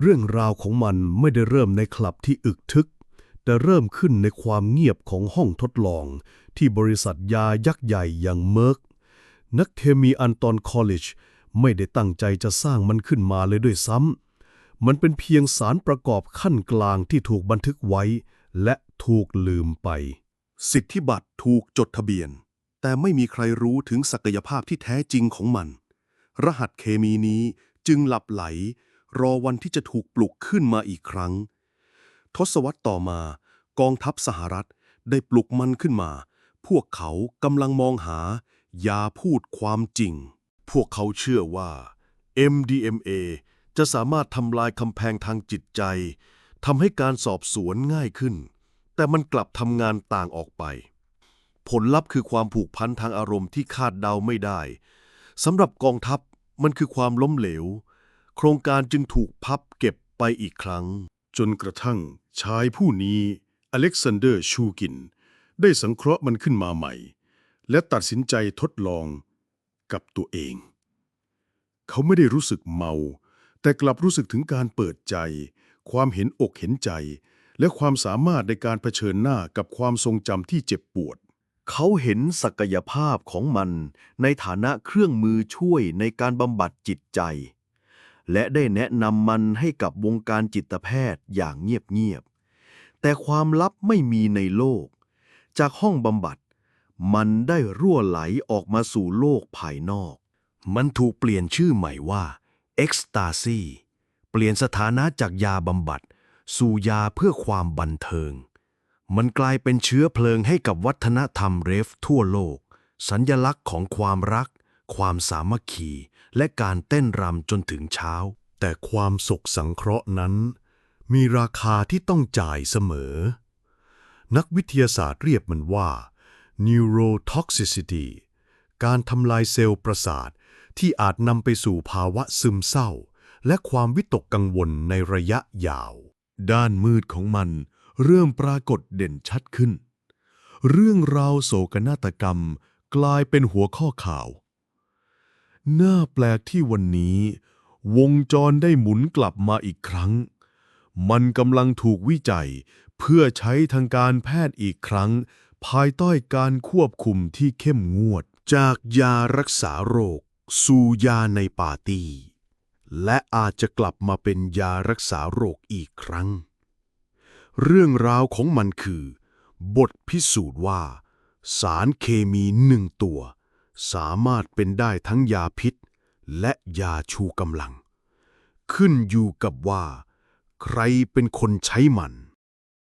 เรื่องราวของมันไม่ได้เริ่มในคลับที่อึกทึก แต่เริ่มขึ้นในความเงียบของห้องทดลอง ที่บริษัทยายักษ์ใหญ่อย่างเมอร์ก นักเคมีอันตอนคอลเลจไม่ได้ตั้งใจจะสร้างมันขึ้นมาเลยด้วยซ้ำ มันเป็นเพียงสารประกอบขั้นกลางที่ถูกบันทึกไว้ และถูกลืมไป สิทธิบัตรถูกจดทะเบียน แต่ไม่มีใครรู้ถึงศักยภาพที่แท้จริงของมัน รหัสเคมีนี้จึงหลับไหล รอวันที่จะถูกปลุกขึ้นมาอีกครั้ง ทศวรรษต่อมากองทัพสหรัฐได้ปลุกมันขึ้นมา พวกเขากำลังมองหายาพูดความจริง พวกเขาเชื่อว่า MDMA จะสามารถทำลายกำแพงทางจิตใจทำให้การสอบสวนง่ายขึ้น แต่มันกลับทำงานต่างออกไป ผลลัพธ์คือความผูกพันทางอารมณ์ที่คาดเดาไม่ได้สำหรับกองทัพมันคือความล้มเหลว โครงการจึงถูกพับเก็บไปอีกครั้ง จนกระทั่งชายผู้นี้อเล็กซานเดอร์ชูกิน ได้สังเคราะห์มันขึ้นมาใหม่ และตัดสินใจทดลองกับตัวเอง เขาไม่ได้รู้สึกเมา แต่กลับรู้สึกถึงการเปิดใจ ความเห็นอกเห็นใจ และความสามารถในการเผชิญหน้ากับความทรงจำที่เจ็บปวด เขาเห็นศักยภาพของมันในฐานะเครื่องมือช่วยในการบำบัดจิตใจ และได้แนะนำมันให้กับวงการจิตแพทย์อย่างเงียบๆ แต่ความลับไม่มีในโลก จากห้องบำบัด มันได้รั่วไหลออกมาสู่โลกภายนอก มันถูกเปลี่ยนชื่อใหม่ว่าเอ็กซ์ตาซีเปลี่ยนสถานะจากยาบำบัด สู่ยาเพื่อความบันเทิง มันกลายเป็นเชื้อเพลิงให้กับวัฒนธรรมเรฟทั่วโลก สัญญลักษณ์ของความรัก ความสามัคคี และการเต้นรำจนถึงเช้า แต่ความสุขสังเคราะห์นั้น มีราคาที่ต้องจ่ายเสมอ นักวิทยาศาสตร์เรียกมันว่า neurotoxicity การทำลายเซลล์ประสาทที่อาจนำไปสู่ภาวะซึมเศร้า และความวิตกกังวลในระยะยาว ด้านมืดของมันเริ่มปรากฏเด่นชัดขึ้น เรื่องราวโศกนาฏกรรมกลายเป็นหัวข้อข่าว น่าแปลกที่วันนี้ วงจรได้หมุนกลับมาอีกครั้ง มันกำลังถูกวิจัย เพื่อใช้ทางการแพทย์อีกครั้ง ภายใต้การควบคุมที่เข้มงวด จากยารักษาโรค สู่ยาในปาร์ตี้ และอาจจะกลับมาเป็นยารักษาโรคอีกครั้ง เรื่องราวของมันคือ บทพิสูจน์ว่า สารเคมีหนึ่งตัว สามารถเป็นได้ทั้งยาพิษ และยาชูกำลัง ขึ้นอยู่กับว่า ใครเป็นคนใช้มัน